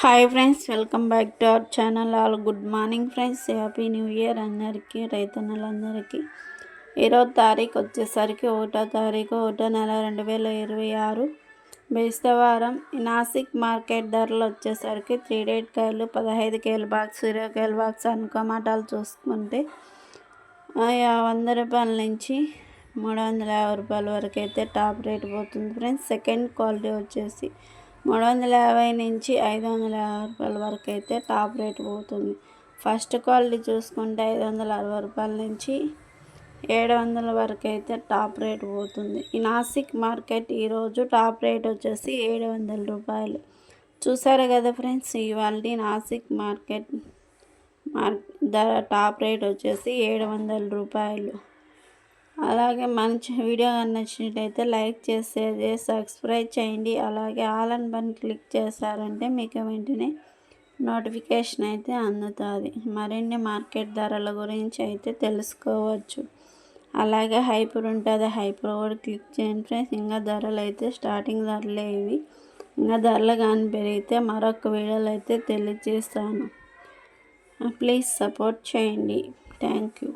Hi friends welcome back to our channel all good morning friends happy new year అందరికీ రైతన్నలందరికీ. ఈరోజు తారీఖు వచ్చేసరికి ఒకటో తారీఖు ఒకటో నెల రెండు వేల ఇరవై ఆరు. బేస్తవారం నాసిక్ మార్కెట్ ధరలు వచ్చేసరికి త్రీ డేట్ కాయలు పదహైదు కేల బాక్స్ ఇరవై కేల బాక్స్ అనుకోమాటాలు చూసుకుంటే వంద రూపాయల నుంచి మూడు వందల యాభై రూపాయల వరకు అయితే టాప్ రేట్ పోతుంది ఫ్రెండ్స్ సెకండ్ క్వాలిటీ వచ్చేసి మూడు వందల యాభై నుంచి ఐదు వందల యాభై రూపాయల వరకు అయితే టాప్ రేట్ పోతుంది. ఫస్ట్ క్వాలిటీ చూసుకుంటే ఐదు వందల అరవై రూపాయల నుంచి ఏడు వందల వరకు అయితే టాప్ రేట్ పోతుంది. ఈ నాసిక్ మార్కెట్ ఈరోజు టాప్ రేట్ వచ్చేసి ఏడు వందల రూపాయలు. చూసారు కదా ఫ్రెండ్స్ ఇవాళ నాసిక్ మార్కెట్ మార్ ధర టాప్ రేట్ వచ్చేసి ఏడు వందల రూపాయలు. అలాగే మంచి వీడియో నచ్చినట్లయితే లైక్ చేసేది సబ్స్క్రైబ్ చేయండి. అలాగే ఆల్ అండ్ బన్ క్లిక్ చేశారంటే మీకు వెంటనే నోటిఫికేషన్ అయితే అందుతుంది. మరిన్ని మార్కెట్ ధరల గురించి అయితే తెలుసుకోవచ్చు. అలాగే హైపర్ ఉంటుంది హైపర్ కూడా క్లిక్ చేయండి ఫ్రెండ్స్. ఇంకా ధరలు అయితే స్టార్టింగ్ ధరలే ఇవి. ఇంకా ధరలు కానీ పెరిగితే మరొక వీడియోలు అయితే తెలియజేస్తాను. ప్లీజ్ సపోర్ట్ చేయండి. Thank you.